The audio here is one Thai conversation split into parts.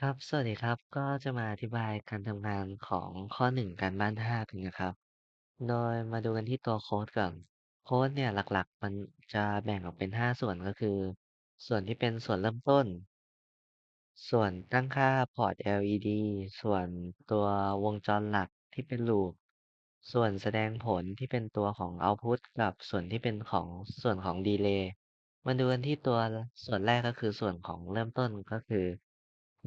ครับ สวัสดีครับ ก็จะมาอธิบายการทำงานของข้อ 1 การบ้าน 5 กันนะครับ โดยมาดูกันที่ตัวโคดก่อน โคดเนี่ยหลัก ๆ มันจะแบ่งออกเป็น 5 ส่วน ก็คือ ส่วนที่เป็นส่วนเริ่มต้น ส่วนตั้งค่าพอร์ต LED ส่วนตัววงจรหลักที่เป็น Loop ส่วนแสดงผลที่เป็นตัวของเอาต์พุต กับส่วนที่เป็นของส่วนของดีเลย์ มาดูกันที่ตัวส่วนแรก ก็คือส่วนของเริ่มต้น ก็คือ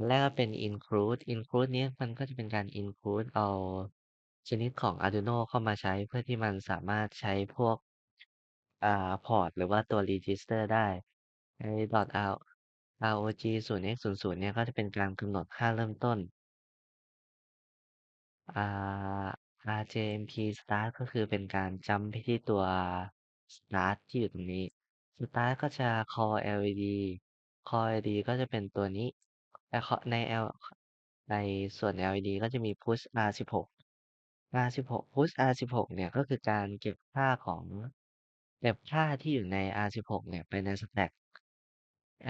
แรกก็เป็น include include นี้มันก็จะเป็นการ include เอาชนิดของ Arduino เข้ามาใช้เพื่อที่มันสามารถใช้พวกอ่าพอร์ตหรือว่าตัว register ได้ใน .r ROG 0 x 0 0เนี่ยก็จะเป็นการกำหนดค่าเริ่มต้นอ่า RJMP start ก็คือเป็นการจัมป์ไปที่ตัวสตาร์ตที่อยู่ตรงนี้สตาร์ตก็จะ call LED call LED ก็จะเป็นตัวนี้ แต่คใน L ในส่วน LED ก็จะมี push R16 R16 push R16 เนี่ยก็คือการเก็บค่าของ เก็บค่าที่อยู่ใน R16 เนี่ยไปในสแต็ก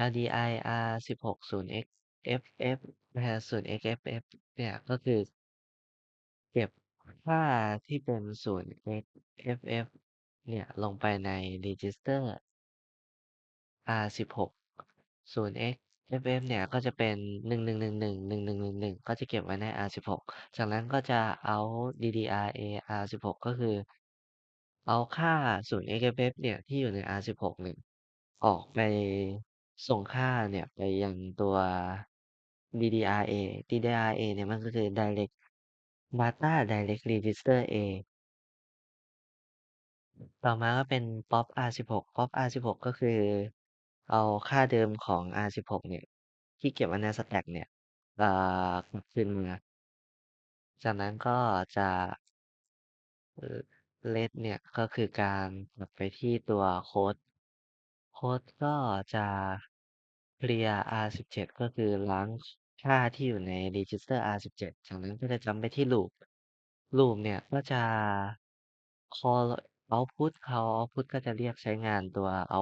LDI R16 0 x ff น0 x ff เนี่ยก็คือ เก็บค่าที่เป็น0 x ff เนี่ยลงไปใน register R16 0 x ff เนี่ยก็จะเป็น 1111 1111 ก็จะเก็บไว้ใน R16 จากนั้นก็จะเอา DDRA R16 ก็คือ เอาค่า0 x ff เนี่ยที่อยู่ใน R16 เนี่ยออกไปส่งค่าเนี่ยไปยังตัว DDRA DDRA เนี่ยมันก็คือ Direct Data Direct Register A ต่อมาก็เป็น Pop R16 Pop R16 ก็คือ เอาค่าเดิมของ R16 เนี่ย ที่เก็บไว้ในสแต็กเนี่ย อ่า กลับคืนมา จากนั้นก็จะ เอ่อ Let เนี่ย ก็คือการกลับไปที่ตัวโคด โคดก็จะเคลียร์ R17 ก็คือล้าง ค่าที่อยู่ใน register R17 จากนั้นก็จะจัมป์ไปที่ Loop Loop เนี่ยก็จะ call เอาต์พุต call เอาต์พุตก็จะเรียกใช้งานตัวเ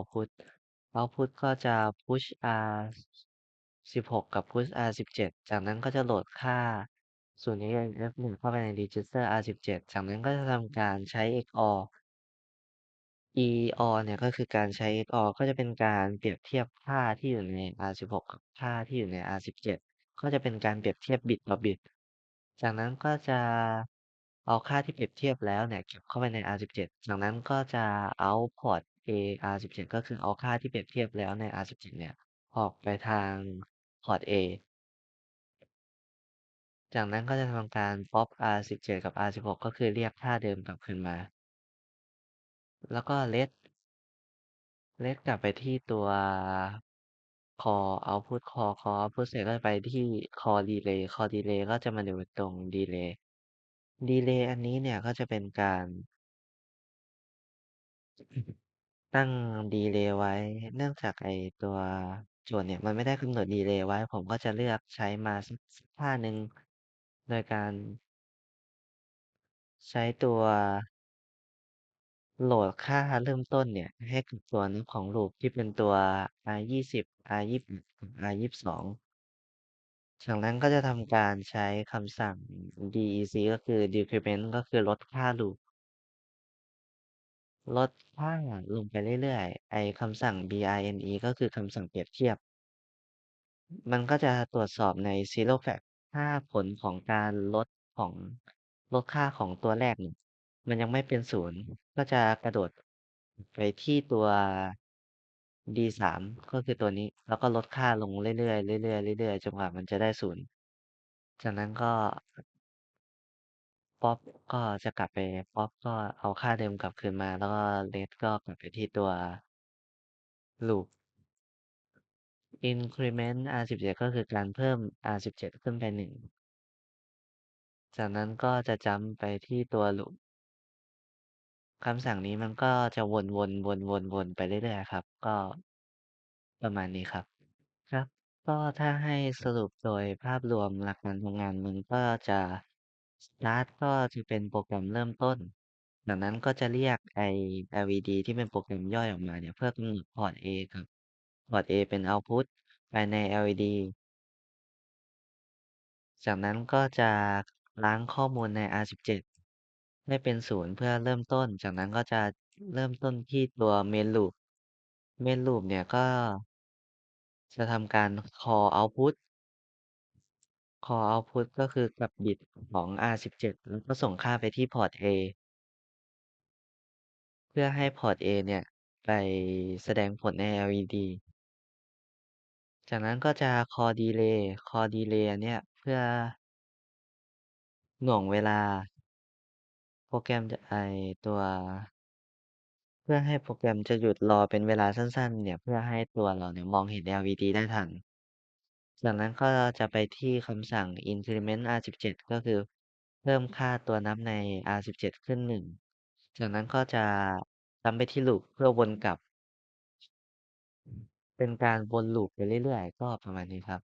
เอาพุชก็จะ push r 16 กับ push r 17 จากนั้นก็จะโหลดค่าศูนย์ f 1เข้าไปใน register r 17จากนั้นก็จะทำการใช้ xor EOR เนี่ยก็คือการใช้ XOR ก็จะเป็นการเปรียบเทียบค่าที่อยู่ใน R16 กับค่าที่อยู่ใน R17 ก็จะเป็นการเปรียบเทียบบิตต่อบิต จากนั้นก็จะเอาค่าที่เปรียบเทียบแล้วเนี่ยเก็บเข้าไปใน R17 จากนั้นก็จะ out port AR17 ก็คือเอาค่าที่เปรียบเทียบแล้วใน R17 เนี่ย ออกไปทาง Port A จากนั้นก็จะทำการ pop R17 กับ R16 ก็คือเรียกค่าเดิมกลับขึ้นมา แล้วก็ let let กลับไปที่ตัว call output call call output เสร็จก็ไปที่ call delay call delay ก็จะมาดูตรง delay delay อันนี้เนี่ยก็จะเป็นการ ตั้งดีเลย์ไว้ เนื่องจากไอ้ตัวโจทย์เนี่ยมันไม่ได้กำหนดดีเลย์ไว้ ผมก็จะเลือกใช้มาสัก สักค่าหนึ่ง โดยการ ใช้ตัว โหลดค่าเริ่มต้นเนี่ย ให้กับตัวนี้ของ Loop ที่เป็นตัว R20 R21 กับ R22 จากนั้นก็จะทำการใช้คำสั่ง DEC ก็คือ Decrement ก็คือลดค่า Loop ลดค่าลงไปเรื่อย ๆ ไอ้คำสั่ง BRNE ก็คือคำสั่งเปรียบเทียบ มันก็จะตรวจสอบใน Zero Flag ถ้าผลของการลดของ ลดค่าของตัวแรกเนี่ย มันยังไม่เป็น 0 ก็จะกระโดด ไปที่ตัว D3 ก็คือตัวนี้ แล้วก็ลดค่าลงเรื่อย ๆ เรื่อย ๆ เรื่อย ๆ จนกว่ามันจะได้ 0 จากนั้นก็ Pop ก็จะกลับไป Pop ก็เอาค่าเดิมกลับคืนมา แล้วก็ Let ก็กลับไปที่ตัว Loop Increment R17 ก็คือการเพิ่ม R17 ขึ้นไป1จากนั้นก็จะจัมป์ไปที่ตัว Loop คำสั่งนี้มันก็จะวนๆวนๆๆ ไปเรื่อย ๆ ครับ ก็ประมาณนี้ครับ ครับ ก็ถ้าให้สรุปโดยภาพรวมหลักการทำงานมันก็จะ สตาร์ตก็จะเป็นโปรแกรมเริ่มต้นจากนั้นก็จะเรียกไอ้ LED ที่เป็นโปรแกรมย่อยออกมาเนี่ย เพื่อกำหนดพอร์ต A กับ พอร์ต A เป็นเอาต์พุตภายใน LED จากนั้นก็จะล้างข้อมูลใน R17 ให้เป็น0เพื่อเริ่มต้น จากนั้นก็จะเริ่มต้นที่ตัว main loop main loop เนี่ยก็ จะทำการ call output call output ก็คือกับบิตของ R17 แล้วก็ส่งค่าไปที่พอร์ต A เพื่อให้พอร์ต A เนี่ย ไปแสดงผลใน LED จากนั้นก็จะ call delay call delay อันเนี้ย เพื่อ หน่วงเวลา โปรแกรมจะ ไอ้ ตัว เพื่อให้โปรแกรมจะหยุดรอเป็นเวลาสั้น ๆ เนี่ย เพื่อให้ตัวเราเนี่ยมองเห็น LED ได้ทัน จากนั้นก็จะไปที่คำสั่ง increment R17 ก็คือเพิ่มค่าตัวนับใน R17 ขึ้น 1 จากนั้นก็จะซ้ำไปที่ loop เพื่อวนกลับ เป็นการวน loop ไปเรื่อย ๆ ก็ประมาณนี้ครับ